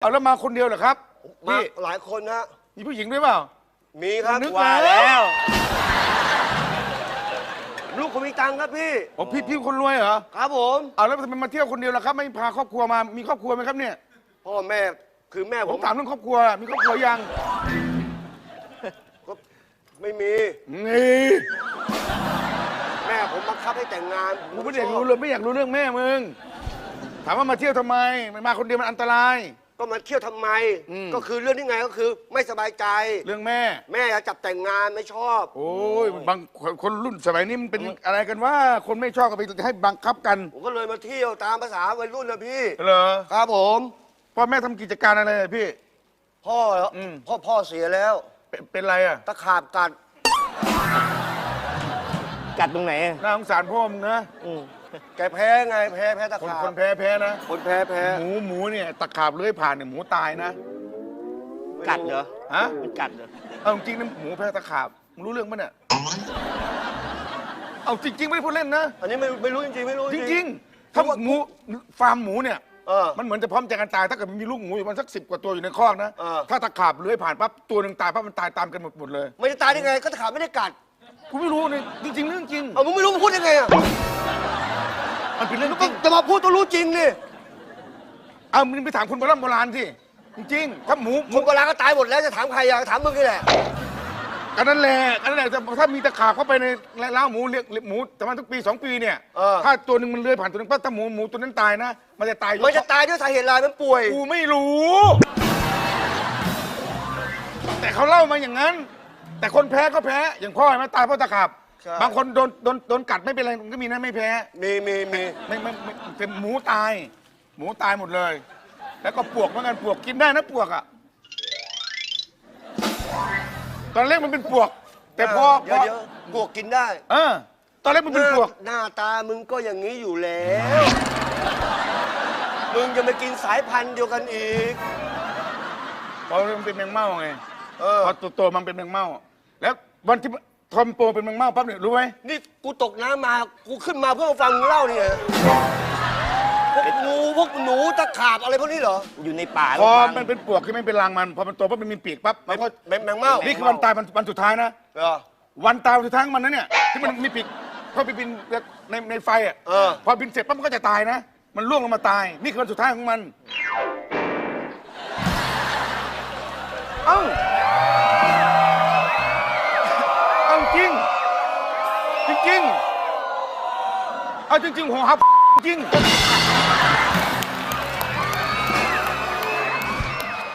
เอาแล้วมาคนเดียวเหรอครับมาพี่หลายคนนะมีผู้หญิงด้วยเปล่า มีครับนึกว่าแล้ว ลูกคนมีตังค์ครับพี่ โอ้พี่พี่คนรวยเหรอ ครับผม เอาแล้วทำไมมาเที่ยวคนเดียวล่ะครับ ไม่พาครอบครัวมา มีครอบครัวไหมครับเนี่ย พ่อแม่คือแม่ผผมมถามเรื่องครอบครัว มีครอบครัวยัง ก็ไม่มี นี่แม่ผมบังคับให้แต่งงานกูไม่อยากรู้เลยไม่อยากรู้เรื่องแม่มึง ถามว่ามาเที่ยวทำไมมันมาคนเดียวมันอันตราย ก็มาเที่ยวทำไม อืม ก็คือเรื่องที่ไงก็คือไม่สบายใจ เรื่องแม่ แม่อยากจับแต่งงานไม่ชอบ โอ้ยบางคนคนรุ่นสมัยนี้มันเป็นอะไรกันว่าคนไม่ชอบก็ไปให้บังคับกันผมก็เลยมาเที่ยวตามภาษาวัยรุ่นนะพี่ เหรอครับผม พ่อแม่ทำกิจการอะไรอะพี่ พ่อเหรออม พ่อพ่อเสียแล้ว เป็นเป็นไรอะตะขาบกัดกัดตรงไหนอะ น่าสงสารพ่อมึงนะอืม แกแพ้ไงแพ้แพ้ตะคนขาบคนแพ้แพ้นะ คนแพ้แพ้หมูหมูเนี่ยตะขาบเลื้อยผ่านเนี่ยหมูตายนะกัดเหรอฮะมันกัดเหรอเอาจริงๆนะหมูแพ้ตะขาบมึงรู้เรื่องปะเนี่ยเอาจริง ๆ ไม่ได้พูดเล่นนะ อันนี้ไม่ไม่รู้จริงๆไม่รู้จริงๆถ้าหมูฟาร์มหมูเนี่ย เออ มันเหมือนจะพร้อมใจกันตาย ถ้าเกิดมันมีลูกหมูอยู่มันสักสิบกว่าตัวอยู่ในคอกนะ เออ ถ้าตะขาบเลื้อยผ่านปั๊บตัวหนึ่งตายปั๊บมันตายตามกันหมดหมดเลยไม่ได้ตายได้ไงก็ตะขาบไม่ได้กัด กูไม่รู้นี่จริง ๆ เรื่องจริง เอามึงไม่รู้มึงพูดได้ไงอะ มันเป็นเรื่องมึงจก็ริงจะมาพูดต้องรู้จริงดิเอามึงไปถามคนโบราณโบราณสิจริงๆถ้าหมูหคมูนโบราณก็ตายหมดแล้วจะถามใครอะถามมึงนี่แหละกันนั่นแหละกันนั่นแหละแต่ถ้ามีตะขาบเข้าไปในเล้าหมูเลี้ยงหมูแต่มันทุกปีสองปีเนี่ย เออถ้าตัวหนึ่งมันเลื้อยผ่านตัวหนึงปั๊บถ้าหมูหมูตัวนั้นตายนะ มันจะตายยกมันจะตายด้วยสาเหตุอะไรมันป่วย กูไม่รู้ แต่เขาเล่ามาอย่างนั้น แต่คนแพ้ก็แพ้อย่างพ่อเห็นไหมตายเพราะตะขาบ ใช่ บางคนโดนโดนโดนกัดไม่เป็นไรมันก็มีนะไม่แพ้มีมีมีไม่ไม่ไม่เป็นหมูตาย หมูตายหมดเลย แล้วก็ปวกเหมือนกันปวกกินได้นะปวกอะตอนแรกมันเป็นปวก แต่พอเดี๋พยวอเดี๋ยวบวกกินได้เออ ตอนแรกมันหเป็นน้าปวก หน้าตามึงก็อย่างนี้อยู่แล้ว มึงจะมากินสายพันธุ์เดียวกันอีกพอมันเป็นแมงเม่าไงเออ พอตัวโตมันเป็นแมงเม่า แล้ววันที่ ทอมโปเป็นแมงเม่าปั๊บเนี่ยรู้ไหมนี่กูตกน้ำมา กูขึ้นมาเพื่อมาฟังมึงเล่าเนี่ยพวกงูพวกหนูตะขาบอะไรพวกนี้เหรอ อยู่ในป่าพอแล้วฟังมันเป็นปวกที่ไม่เป็นรังมันพอมันโตปั๊บมันมีปีกปั๊บมันก็แมงแมงเม่านี่คือวันตายวันวันสุดท้ายนะเหรอวันตายวันสุดท้ายของมันนะเนี่ยที่มันมีปีกพอไปบินในในไฟอะเออพอบินเสร็จปั๊บมันก็จะตายนะ มันล่วงลงมาตาย นี่คือวันสุดท้ายของมัน เอ้าเอา จริงๆหัวฮับจริง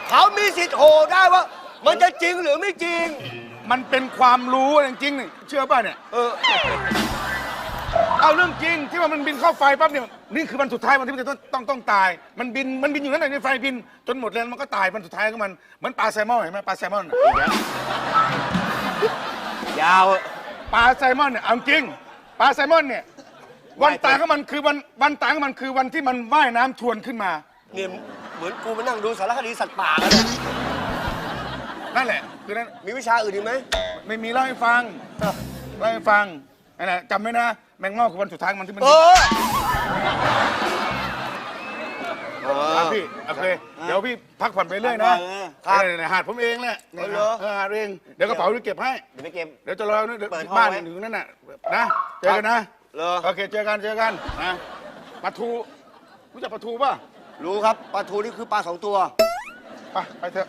เขามีสิทธิ์โหได้ว่า มันจะจริงหรือไม่จริง มันเป็นความรู้จริงๆนี่เชื่อป่ะเนี่ย เออ เอาเรื่องจริงที่ว่ามันบินเข้าไฟปั๊บเนี่ย นี่คือวันสุดท้ายวันที่มันจะต้องต้องต้องตาย มันบิน มันบินอยู่นั่นแหละในไฟบิน จนหมดแรงมันก็ตายวันสุดท้ายของมัน เหมือนปลาแซลมอนเห็นไหมปลาแซลมอนน่ะยาว ปลาแซลมอนเนี่ยเอาจริง ปลาแซลมอนเนี่ย วันตายของมันคือวันวันตายของมันคือวันที่มันว่ายน้ำทวนขึ้นมา เนี่ยเหมือนกูมานั่งดูสารคดีสัตว์ป่ากันเนี่ยนั่นแหละ คือนั้นมีวิชาอื่นอีกไหมไม่มีเล่าให้ฟังเล่าให้ฟังนั่นแหละจำไว้นะ แมงเม่าคือวันสุดท้ายของมันที่มันเอบินอครับพี่โอเคเดี๋ยวพี่พักผ่อนไปเรื่อยนะครับเออเนี่ยหาดผมเองแหละเนี่ยเอาเหรอ เออหาดเองเดี๋ยวกระเป๋าพี่เก็บให้ เดี๋ยวไปเก็บ เดี๋ยวจะรอเดี๋ยวเปิดห้องบ้านไว้ อยู่นั่นน่ะนะเจอกันนะ หรอ โอเคเจอกันเจอกันนะปลาทูรู้จักปลาทูป่ะรู้ครับปลาทูนี่คือปลาสองตัว ไปไปเถอะ